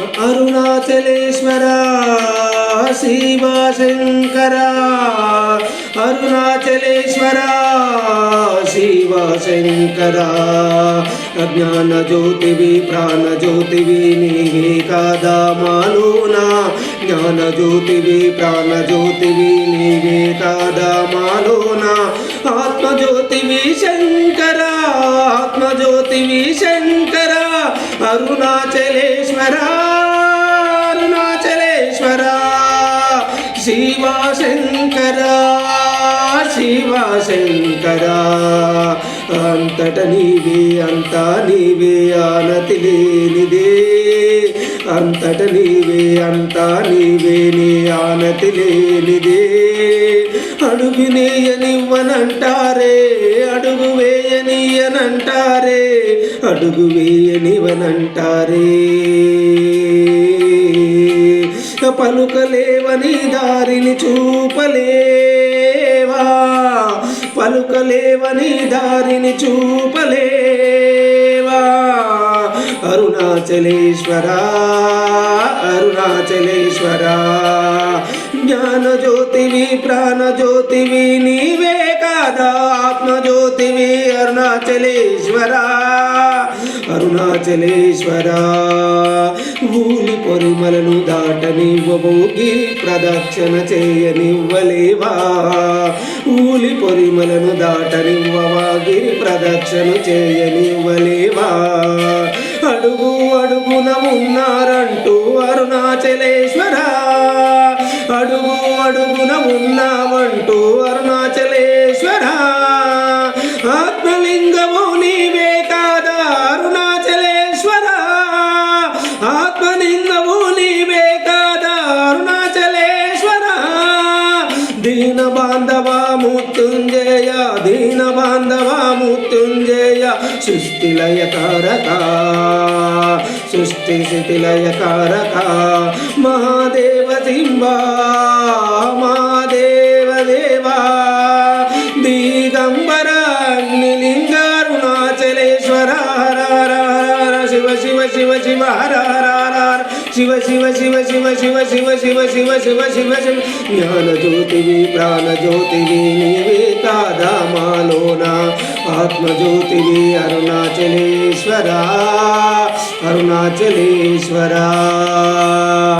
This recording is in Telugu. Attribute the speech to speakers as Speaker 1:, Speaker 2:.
Speaker 1: అరుణాచలేశ్వర శివశంకర. అరుణాచలేశ్వర శివశంకర. అజ్ఞాన జ్యోతివి ప్రాణ జ్యోతివి నీవే కాదా మాలోనా? జ్ఞాన జ్యోతివి ప్రాణ జ్యోతివి నీవే కాదా మాలోనా? ఆత్మజ్యోతివి శంకర. ఆత్మజ్యోతివి శంకర. అరుణాచలేశ్వర అరుణాచలేశ్వర శివశంకర శివశంకర. అంతట నీవే అంతా నీవే ఆనతి లేనిదే. అంతట నీవే అంతా నీవే నీ ఆనతి లేనిదే. అడుగు నేయనివ్వనంటారే అడుగు వేయనీయనంటారే అడుగు వేయనివనంటారే పలుకలేవని దారిని చూపలేవా? పలుకలేవని దారిని చూపలేవా? అరుణాచలేశ్వరా అరుణాచలేశ్వరా. జ్ఞానజ్యోతివి ప్రాణజ్యోతివి నీవే కాదా ఆత్మజ్యోతివి అరుణాచలేశ్వర అరుణాచలేశ్వర. ఊలి పొరిమలను దాటనివ్వబోగి ప్రదక్షిణ చేయనివ్వలేవా? ఊలి పొరిమలను దాటనివ్వవా? గిరి ప్రదక్షిణ చేయనివ్వలేవా? అడుగు అడుగున ఉన్నారంటూ అరుణాచలేశ్వరా. అడుగు అడుగున ఉన్నామంటూ అరుణాచలేశ్వర. ఆత్మలింగము నీవే కాదా అరుణాచలేశ్వర. ఆత్మలింగము నీవే కాదా అరుణాచలేశ్వర. దీన బాంధవ మృత్యుంజయ ದೀನ ಬಾಂಧವ ಮುತ್ಯುಂಜಯ ಸೃಷ್ಟಿಲಯ ಕಾರಕ ಸೃಷ್ಟಿ ಸ್ಥಿತಿಲಯ ಕಾರಕ ಮಹಾದೇವ ಸಿಂಬಾ ಮಾ హర శివ శివ శివ శివ శివ శివ శివ శివ శివ శివ శివ జ్ఞాన జ్యోతివి ప్రాణ జ్యోతివి నీవే కాదా మాలోన ఆత్మజ్యోతివి అరుణాచలేశ్వర అరుణాచలేశ్వర